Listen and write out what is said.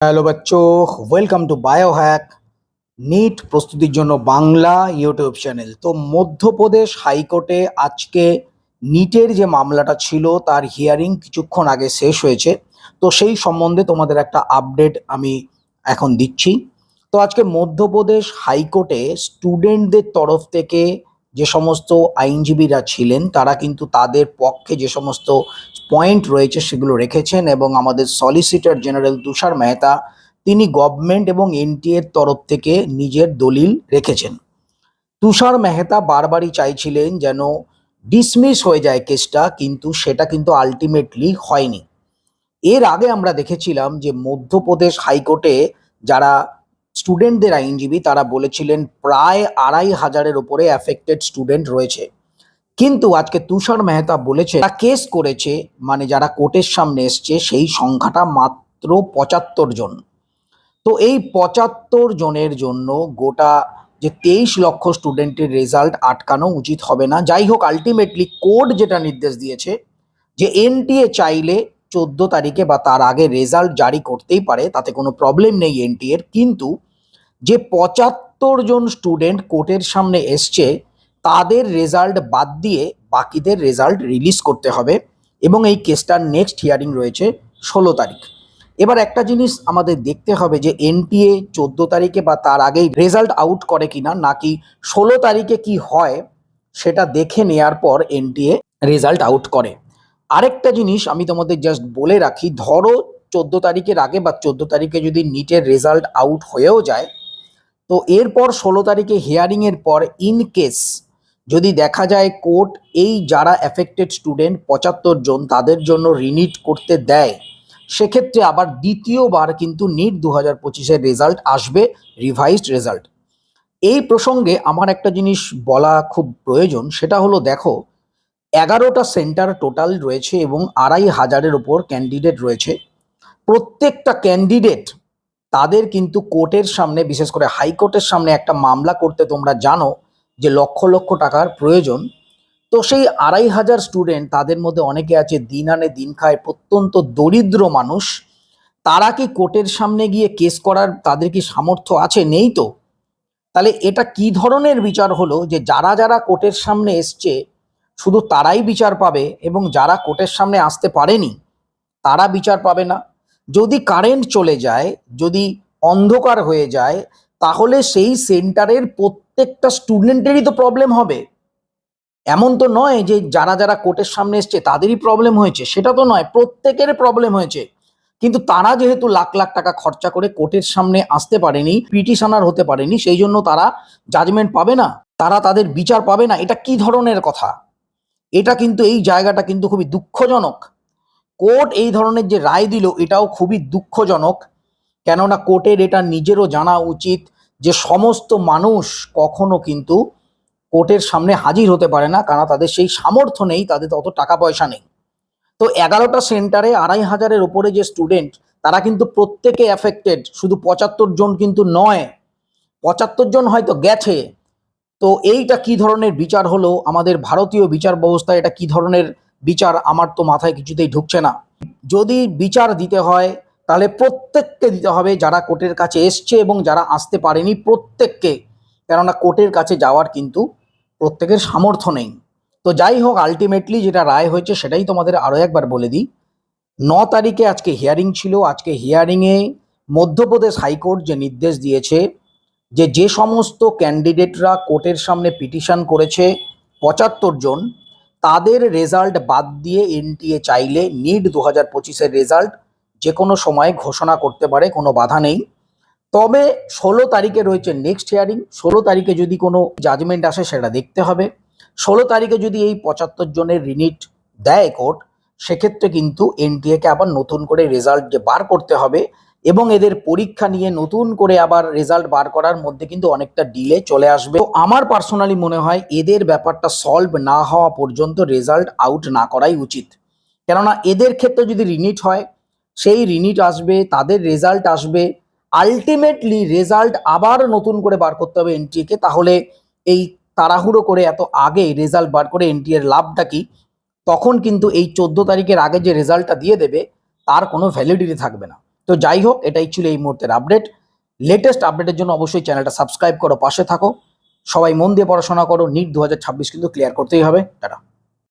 Hello বাচ্চো welcome to bio hack NEET প্রস্তুতির জন্য Bangla YouTube channel তো মধ্যপ্রদেশ হাইকোর্টে আজকে নিটের যে মামলাটা ছিল, তার হিয়ারিং কিছুক্ষণ আগে শেষ হয়েছে। তো সেই সম্বন্ধে তোমাদের একটা আপডেট আমি এখন দিচ্ছি। তো আজকে মধ্যপ্রদেশ হাইকোর্টে স্টুডেন্টদের তরফ থেকে যে সমস্ত আইনজীবীরা ছিলেন, তারা কিন্তু তাদের পক্ষে যে সমস্ত পয়েন্ট রয়েছে সেগুলো রেখেছেন এবং আমাদের সলিসিটর জেনারেল তুষার মেহতা, তিনি গভর্নমেন্ট এবং এনটিএর তরফ থেকে নিজের দলিল রেখেছেন। তুষার মেহতা বারবারই চাইছিলেন যেন ডিসমিস হয়ে যায় কেসটা, কিন্তু সেটা কিন্তু আলটিমেটলি হয়নি। এর আগে আমরা দেখেছিলাম যে মধ্যপ্রদেশ হাইকোর্টে যারা স্টুডেন্টদের আইনজীবী তারা বলেছিলেন, প্রায় আড়াই হাজারের উপরে অ্যাফেক্টেড স্টুডেন্ট রয়েছে। কিন্তু আজকে তুষার মেহতা বলেছে তারা কেস করেছে মানে যারা কোর্টের সামনে এসছে, সেই সংখ্যাটা মাত্র পঁচাত্তর জন। তো এই পঁচাত্তর জনের জন্য গোটা যে তেইশ লক্ষ স্টুডেন্টের রেজাল্ট আটকানো উচিত হবে না। যাই হোক আলটিমেটলি কোর্ট যেটা নির্দেশ দিয়েছে, যে এনটিএ চাইলে চোদ্দ তারিখে বা তার আগে রেজাল্ট জারি করতেই পারে, তাতে কোনো প্রবলেম নেই এনটিএর। কিন্তু যে পঁচাত্তর জন স্টুডেন্ট কোর্টের সামনে এসছে, তাদের রেজাল্ট বাদ দিয়ে বাকিদের রেজাল্ট রিলিজ করতে হবে এবং এই কেসটার নেক্সট হিয়ারিং রয়েছে ষোলো তারিখ। এবার একটা জিনিস আমাদের দেখতে হবে যে এনটিএ চোদ্দ তারিখে বা তার আগেই রেজাল্ট আউট করে কিনা, নাকি ষোলো তারিখে কি হয় সেটা দেখে নেয়ার পর এনটিএ রেজাল্ট আউট করে। আরেকটা জিনিস আমি তোমাদের জাস্ট বলে রাখি, ধরো চোদ্দ তারিখের আগে বা চোদ্দ তারিখে যদি নিটের রেজাল্ট আউট হয়েও যায় তো এরপর ষোলো তারিখে হিয়ারিংয়ের পর ইন কেস যদি দেখা যায় কোর্ট এই যারা অ্যাফেক্টেড স্টুডেন্ট পঁচাত্তর জন তাদের জন্য রিনিট করতে দেয়, সেক্ষেত্রে আবার দ্বিতীয়বার কিন্তু নিট দু হাজার পঁচিশের রেজাল্ট আসবে রিভাইজড রেজাল্ট এই প্রসঙ্গে আমার একটা জিনিস বলা খুব প্রয়োজন, সেটা হলো দেখো, এগারোটা সেন্টার টোটাল রয়েছে এবং আড়াই হাজারের ওপর ক্যান্ডিডেট রয়েছে। প্রত্যেকটা ক্যান্ডিডেট তাদের কিন্তু কোর্টের সামনে, বিশেষ করে হাইকোর্টের সামনে একটা মামলা করতে তোমরা জানো যে লক্ষ লক্ষ টাকার প্রয়োজন। তো সেই আড়াই হাজার স্টুডেন্ট, তাদের মধ্যে অনেকে আছে দিন আনে দিন খায়, প্রত্যন্ত দরিদ্র মানুষ। তারা কি কোর্টের সামনে গিয়ে কেস করার তাদের কি সামর্থ্য আছে? নেই তো। তাহলে এটা কি ধরনের বিচার হলো যে যারা যারা কোর্টের সামনে এসছে, শুধু তারাই বিচার পাবে এবং যারা কোর্টের সামনে আসতে পারেনি, তারা বিচার পাবে না? যদি কারেন্ট চলে যায়, যদি অন্ধকার হয়ে যায়, তাহলে সেই সেন্টারের প্রত্যেকটা স্টুডেন্টেরই তো প্রবলেম হবে। এমন তো নয় যে যারা যারা কোর্টের সামনে এসছে, তাদেরই প্রবলেম হয়েছে, সেটা তো নয়, প্রত্যেকের প্রবলেম হয়েছে। কিন্তু তারা যেহেতু লাখ লাখ টাকা খরচা করে কোর্টের সামনে আসতে পারেনি পিটিশনার হতে পারেনি, সেই জন্য তারা জাজমেন্ট পাবে না, তারা তাদের বিচার পাবে না, এটা কি ধরনের কথা? এটা কিন্তু এই জায়গাটা কিন্তু খুবই দুঃখজনক। কোর্ট এই ধরনের যে রায় দিল, এটাও খুবই দুঃখজনক। কেননা কোর্টের এটা নিজেরও জানা উচিত যে সমস্ত মানুষ কখনো কিন্তু কোর্টের সামনে হাজির হতে পারে না কারণ তাদের সেই সামর্থ্য নেই, তাদের অত টাকা পয়সা নেই। তো এগারোটা সেন্টারে আড়াই হাজারের ওপরে যে স্টুডেন্ট, তারা কিন্তু প্রত্যেকে অ্যাফেক্টেড শুধু পঁচাত্তর জন কিন্তু নয়, পঁচাত্তর জন হয়তো গেছে। তো এইটা কি ধরনের বিচার হলো? আমাদের ভারতীয় বিচার ব্যবস্থা এটা কি ধরনের বিচার আমার তো মাথায় কিছুতেই ঢুকছে না। যদি বিচার দিতে হয়, তাহলে প্রত্যেককে দিতে হবে যারা কোর্টের কাছে এসছে এবং যারা আসতে পারেনি প্রত্যেককে। কেননা কোর্টের কাছে যাওয়ার কিন্তু প্রত্যেকের সামর্থ্য নেই। তো যাই হোক আলটিমেটলি যেটা রায় হয়েছে সেটাই তোমাদের আরও একবার বলে দিই। ন তারিখে আজকে হিয়ারিং ছিল। আজকে হিয়ারিংয়ে মধ্যপ্রদেশ হাইকোর্ট যে নির্দেশ দিয়েছে যে যে সমস্ত ক্যান্ডিডেটরা কোর্টের সামনে পিটিশন করেছে, পঁচাত্তর জন তাদের রেজাল্ট বাদ দিয়ে এনটিএ চাইলে নিট দু হাজার পঁচিশের রেজাল্ট যে কোনো সময় ঘোষণা করতে পারে, কোনো বাধা নেই। তবে ষোলো তারিখে রয়েছে নেক্সট হিয়ারিং ষোলো তারিখে যদি কোনো জাজমেন্ট আসে, সেটা দেখতে হবে। ষোলো তারিখে যদি এই পঁচাত্তর জনের রিনিট দেয় কোর্ট সেক্ষেত্রে কিন্তু এনটিএকে আবার নতুন করে রেজাল্ট যে বার করতে হবে এবং এদের পরীক্ষা নিয়ে নতুন করে আবার রেজাল্ট বার করার মধ্যে কিন্তু অনেকটা ডিলে চলে আসবে। আমার পার্সোনালি মনে হয় এদের ব্যাপারটা সলভ না হওয়া পর্যন্ত রেজাল্ট আউট না করাই উচিত। কেননা এদের ক্ষেত্রে যদি রিনিট হয়, সেই রিনিট আসবে, তাদের রেজাল্ট আসবে। আলটিমেটলি রেজাল্ট আবার নতুন করে বার করতে হবে এনটিএকে তাহলে এই তাড়াহুড়ো করে এত আগে রেজাল্ট বার করে এনটি এর লাভটা কি? তখন কিন্তু এই চোদ্দ তারিখের আগে যে রেজাল্টটা দিয়ে দেবে, তার কোনো ভ্যালিডিটি থাকবে না। তো যাই হোক, এটাই ছিল এই মুহূর্তের আপডেট লেটেস্ট আপডেটের জন্য অবশ্যই চ্যানেলটা সাবস্ক্রাইব করো, পাশে থাকো। সবাই মন দিয়ে পড়াশোনা করো নিট দু হাজার ছাব্বিশ কিন্তু ক্লিয়ার করতেই হবে। টাটা।